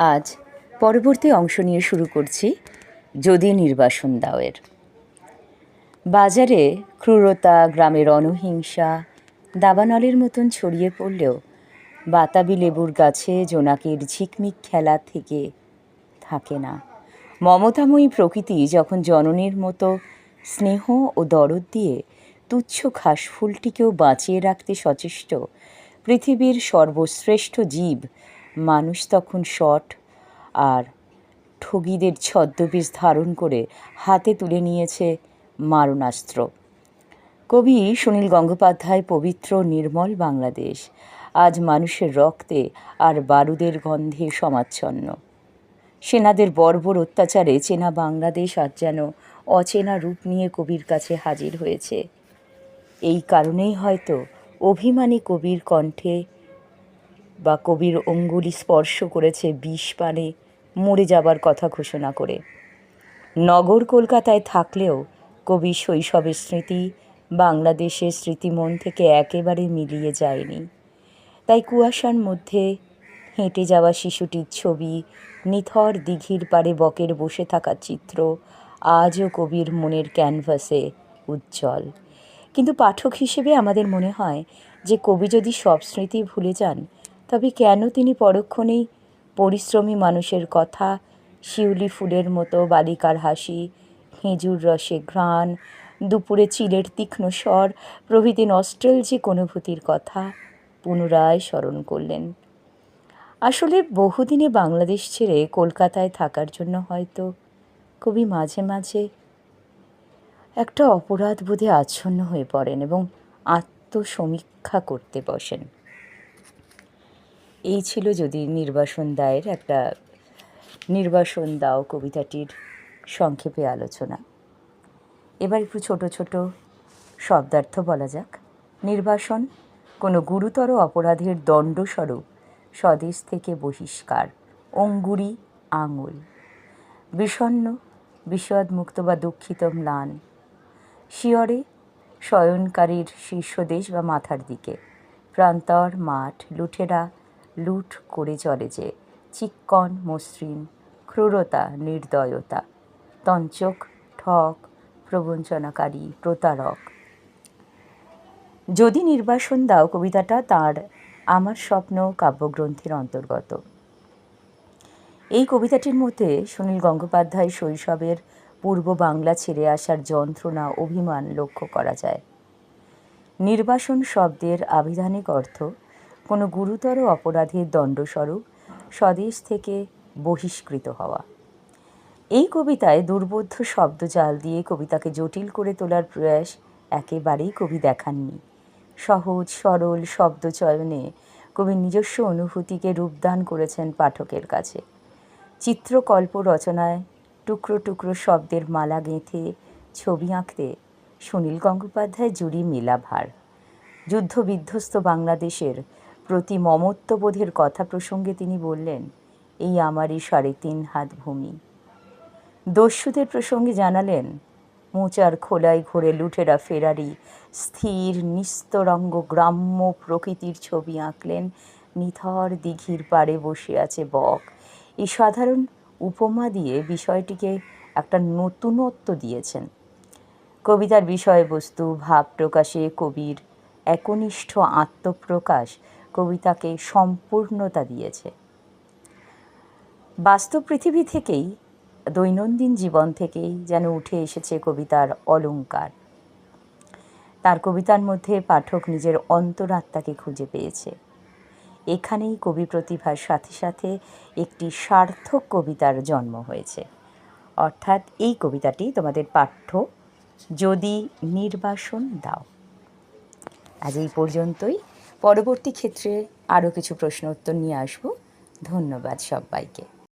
আজ পরবর্তী অংশ নিয়ে শুরু করছি যদি নির্বাসন দাওয়ের। বাজারে ক্রূরতা, গ্রামের অনহিংসা, দাবানলের মতন ছড়িয়ে পড়লেও বাতাবি লেবুর গাছে জোনাকের ঝিকমিক খেলা থেকে থাকে না। মমতাময়ী প্রকৃতি যখন জননীর মতো স্নেহ ও দরদ দিয়ে তুচ্ছ ঘাসফুলটিকেও বাঁচিয়ে রাখতে সচেষ্ট পৃথিবীর সর্বশ্রেষ্ঠ জীব মানুষ তখন শট আর ঠগিদের ছদ্মবেশ ধারণ করে হাতে তুলে নিয়েছে মারণাস্ত্র। কবি সুনীল গঙ্গোপাধ্যায়, পবিত্র নির্মল বাংলাদেশ, আজ মানুষের রক্তে আর বারুদের গন্ধে সমাচ্ছন্ন। সেনাদের বর্বর অত্যাচারে চেনা বাংলাদেশ আজ যেন অচেনা রূপ নিয়ে কবির কাছে হাজির হয়েছে। এই কারণেই হয়তো অভিমানী কবির কণ্ঠে বা কবির অঙ্গুলি স্পর্শ করেছে বিষ পানে মরে যাবার কথা ঘোষণা করে। নগর কলকাতায় থাকলেও কবি শৈশবের স্মৃতি বাংলাদেশের স্মৃতিমন থেকে একেবারে মিলিয়ে যায়নি। তাই কুয়াশার মধ্যে হেঁটে যাওয়া শিশুটির ছবি, নিথর দিঘির পারে বকের বসে থাকা চিত্র আজও কবির মনের ক্যানভাসে উজ্জ্বল। কিন্তু পাঠক হিসেবে আমাদের মনে হয় যে কবি যদি সব স্মৃতি ভুলে যান তবে কেন তিনি পরক্ষণেই পরিশ্রমী মানুষের কথা, শিউলি ফুলের মতো বালিকার হাসি, খেজুর রসে ঘ্রাণ, দুপুরে চিলের তীক্ষ্ণ স্বর, প্রভৃতি নস্ট্রেলজিক অনুভূতির কথা পুনরায় স্মরণ করলেন। আসলে বহুদিনে বাংলাদেশ ছেড়ে কলকাতায় থাকার জন্য হয়তো কবি মাঝে মাঝে একটা অপরাধ বোধে আচ্ছন্ন হয়ে পড়েন এবং আত্মসমীক্ষা করতে বসেন। এই ছিল যদি নির্বাসন দায়ের একটা নির্বাসন দাও কবিতাটির সংক্ষেপে আলোচনা। এবার একটু ছোট ছোট শব্দার্থ বলা যাক। নির্বাসন কোনো গুরুতর অপরাধের দণ্ডস্বরূপ স্বদেশ থেকে বহিষ্কার, অঙ্গুরি, আঙুল। বিষণ্ন বিষাদমুক্ত বা দুঃখিত ম্লান। শিয়রে, শয়নকারীর শীর্ষদেশ বা মাথার দিকে। প্রান্তর, মাঠ, লুঠেরা লুঠ করে চলে যে, চিক্কন, মসৃণ, ক্রূরতা, নির্দয়তা, তঞ্চক, ঠক, প্রবঞ্চনাকারী, প্রতারক। যদি নির্বাসন দাও কবিতাটা, তার আমার স্বপ্ন কাব্যগ্রন্থের অন্তর্গত। এই কবিতাটির মধ্যে সুনীল গঙ্গোপাধ্যায় শৈশবের পূর্ব বাংলা ছেড়ে আসার যন্ত্রণা, অভিমান লক্ষ্য করা যায়। নির্বাসন শব্দের আবিধানিক অর্থ কোনো গুরুতর অপরাধের দণ্ডস্বরূপ স্বদেশ থেকে বহিষ্কৃত হওয়া। এই কবিতায় দুর্বোধ্য শব্দজাল দিয়ে কবিতাকে জটিল করে তোলার প্রয়াস একেবারেই কবি দেখাননি। সহজ, সরল শব্দচয়নে কবি নিজস্ব অনুভূতিকে রূপদান করেছেন পাঠকের কাছে। চিত্রকল্প রচনায় টুকরো টুকরো শব্দের মালা গেঁথে ছবি আঁকতে সুনীল গঙ্গোপাধ্যায় জুড়ি মেলাভার। যুদ্ধ বিধ্বস্ত বাংলাদেশের প্রতি মমত্ববোধের কথা প্রসঙ্গে তিনি বললেন, এই আমারই সাড়ে তিন হাত ভূমি। দস্যুদের প্রসঙ্গে জানালেন, মোচার খোলায় ঘোরে লুঠেরা ফেরারি, স্থির নিস্তরঙ্গ গ্রাম্য প্রকৃতির ছবি আঁকলেন, নিথর দিঘির পাড়ে বসে আছে বক। এই সাধারণ উপমা দিয়ে বিষয়টিকে একটা নতুনত্ব দিয়েছেন। কবিতার বিষয়বস্তু, ভাব প্রকাশে কবির একনিষ্ঠ আত্মপ্রকাশ কবিতাকে সম্পূর্ণতা দিয়েছে। বাস্তব পৃথিবী থেকেই, দৈনন্দিন জীবন থেকেই যেন উঠে এসেছে কবিতার অলঙ্কার তার কবিতার মধ্যে পাঠক নিজের অন্তরাত্মাকে খুঁজে পেয়েছে। এখানেই কবি প্রতিভার সাথে সাথে একটি সার্থক কবিতার জন্ম হয়েছে। অর্থাৎ এই কবিতাটি তোমাদের পাঠ্য যদি নির্বাসন দাও। আজ এই পর্যন্তই। পরবর্তী ক্ষেত্রে আরও কিছু প্রশ্ন উত্তর নিয়ে আসব। ধন্যবাদ সবাইকে।